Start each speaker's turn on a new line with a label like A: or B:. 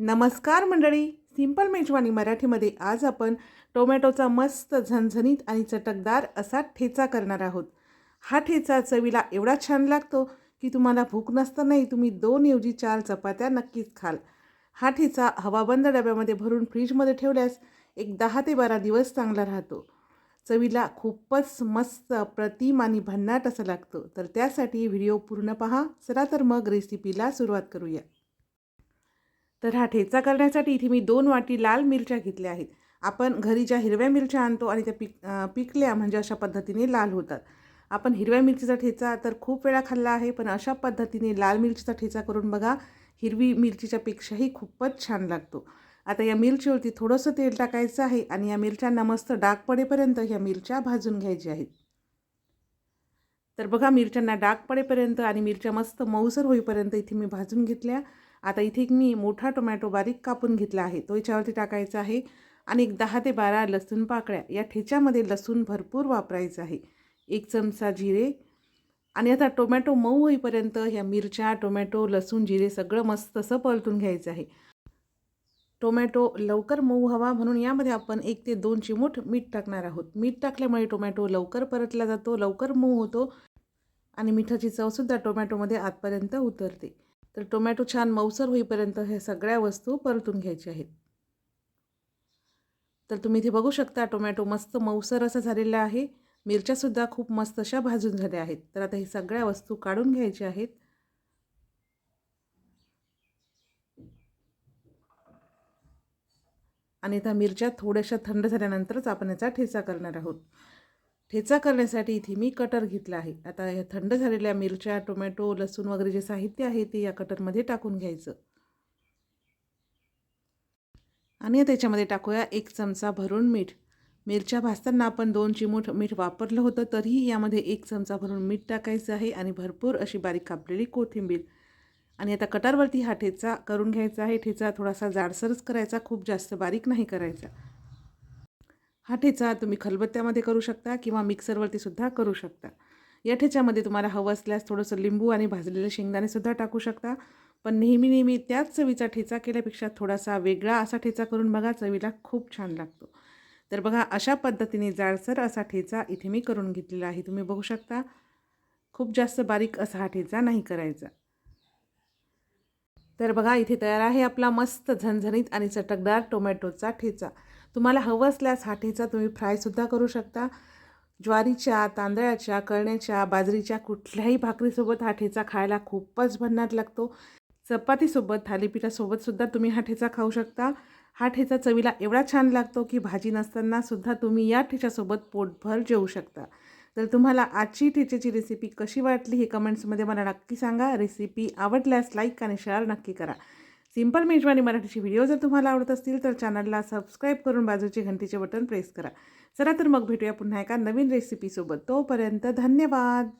A: नमस्कार मंडळी. सिंपल मेजवानी मराठीमध्ये आज आपण टोमॅटोचा मस्त झणझणीत आणि चटकदार असा ठेचा करणार आहोत. हा ठेचा चवीला एवढा छान लागतो की तुम्हाला भूक नसतानाही तुम्ही दोन ऐवजी चार चपात्या नक्कीच खाल. हा ठेचा हवाबंद डब्यामध्ये भरून फ्रीजमध्ये ठेवल्यास एक दहा ते बारा दिवस चांगला राहतो. चवीला खूपच मस्त प्रतिम आणि भन्नाट असं लागतं. तर त्यासाठी व्हिडिओ पूर्ण पहा. चला तर मग रेसिपीला सुरुवात करूया. तर हा ठेचा करण्यासाठी इथे मी दोन वाटी लाल मिरच्या घेतल्या आहेत. आपण घरी ज्या हिरव्या मिरच्या आणतो आणि त्या पिक पिकल्या म्हणजे अशा पद्धतीने लाल होतात. आपण हिरव्या मिरचीचा ठेचा तर खूप वेळा खाल्ला आहे पण अशा पद्धतीने लाल मिरचीचा ठेचा करून बघा हिरवी मिरचीच्या पेक्षाही खूपच छान लागतो. आता या मिरचीवरती थोडंसं तेल टाकायचं आहे आणि या मिरच्यांना मस्त डाग पडेपर्यंत ह्या मिरच्या भाजून घ्यायच्या आहेत. तर बघा मिरच्यांना डाग पडेपर्यंत आणि मिरच्या मस्त मऊसर होईपर्यंत इथे मी भाजून घेतल्या. आता इथे एक मी मोठा टोमॅटो बारीक कापून घेतला आहे. तो याच्यावरती टाकायचा आहे आणि एक दहा ते बारा लसूण पाकळ्या. या ठेच्यामध्ये लसूण भरपूर वापरायचं आहे. एक चमचा जिरे आणि आता टोमॅटो मऊ होईपर्यंत ह्या मिरच्या टोमॅटो लसूण जिरे सगळं मस्त असं परतून घ्यायचं आहे. टोमॅटो लवकर मऊ हवा म्हणून यामध्ये आपण एक ते दोन चिमूट मीठ टाकणार आहोत. मीठ टाकल्यामुळे टोमॅटो लवकर परतला जातो लवकर मऊ होतो आणि मिठाची चवसुद्धा टोमॅटोमध्ये आतपर्यंत उतरते. तर टोमॅटो छान मऊसर होईपर्यंत ह्या सगळ्या वस्तू परतून घ्यायच्या आहेत. तर तुम्ही इथे बघू शकता टोमॅटो मस्त मऊसर असा झालेला आहे. मिरच्यासुद्धा खूप मस्त अशा भाजून झाल्या आहेत. तर आता ही सगळ्या वस्तू काढून घ्यायच्या आहेत. आणि त्या मिरच्या थोड्याशा थंड झाल्यानंतरच आपण याचा ठेचा करणार आहोत. ठेचा करण्यासाठी इथे मी कटर घेतला आहे. आता या थंड झालेल्या मिरच्या टोमॅटो लसूण वगैरे जे साहित्य आहे ते या कटरमध्ये टाकून घ्यायचं. आणि त्याच्यामध्ये टाकूया एक चमचा भरून मीठ. मिरच्या भाजताना आपण दोन चिमूट मीठ वापरलं होतं तरीही यामध्ये एक चमचा भरून मीठ टाकायचं आहे आणि भरपूर अशी बारीक कापलेली कोथिंबीर. आणि आता कटारवरती हा ठेचा करून घ्यायचा आहे. ठेचा थोडासा जाडसरच करायचा खूप जास्त बारीक नाही करायचा. हा ठेचा तुम्ही खलबत्त्यामध्ये करू शकता किंवा मिक्सरवरती सुद्धा करू शकता. या ठेच्यामध्ये तुम्हाला हवं असल्यास थोडंसं लिंबू आणि भाजलेले शेंगदाणेसुद्धा टाकू शकता. पण नेहमी नेहमी त्याच चवीचा ठेचा केल्यापेक्षा थोडासा वेगळा असा ठेचा करून बघा चवीला खूप छान लागतो. तर बघा अशा पद्धतीने जाडसर असा ठेचा इथे मी करून घेतलेला आहे. तुम्ही बघू शकता खूप जास्त बारीक असा हा ठेचा नाही करायचा. तर बघा इथे तयार आहे आपला मस्त झणझणीत आणि चटकदार टोमॅटोचा ठेचा. तुम्हाला हवं असल्यास हा ठेचा तुम्ही फ्रायसुद्धा करू शकता. ज्वारीच्या तांदळाच्या कळण्याच्या बाजरीच्या कुठल्याही भाकरीसोबत हा ठेचा खायला खूपच भन्नाट लागतो. चपातीसोबत थालीपीठासोबतसुद्धा तुम्ही हा ठेचा खाऊ शकता. हा ठेचा चवीला एवढा छान लागतो की भाजी नसतानासुद्धा तुम्ही या ठेच्यासोबत पोटभर जेवू शकता. तर तुम्हाला आजची ठेच्याची रेसिपी कशी वाटली हे कमेंट्समध्ये मला नक्की सांगा. रेसिपी आवडल्यास लाईक आणि शेअर नक्की करा. सिंपल मेजवानी मराठीचे व्हिडिओ जर तुम्हाला आवडत असतील तर चॅनलला सबस्क्राईब करून बाजूचे घंटीचे बटन प्रेस करा. चला तर मग भेटूया पुन्हा एका नवीन रेसिपीसोबत तोपर्यंत धन्यवाद.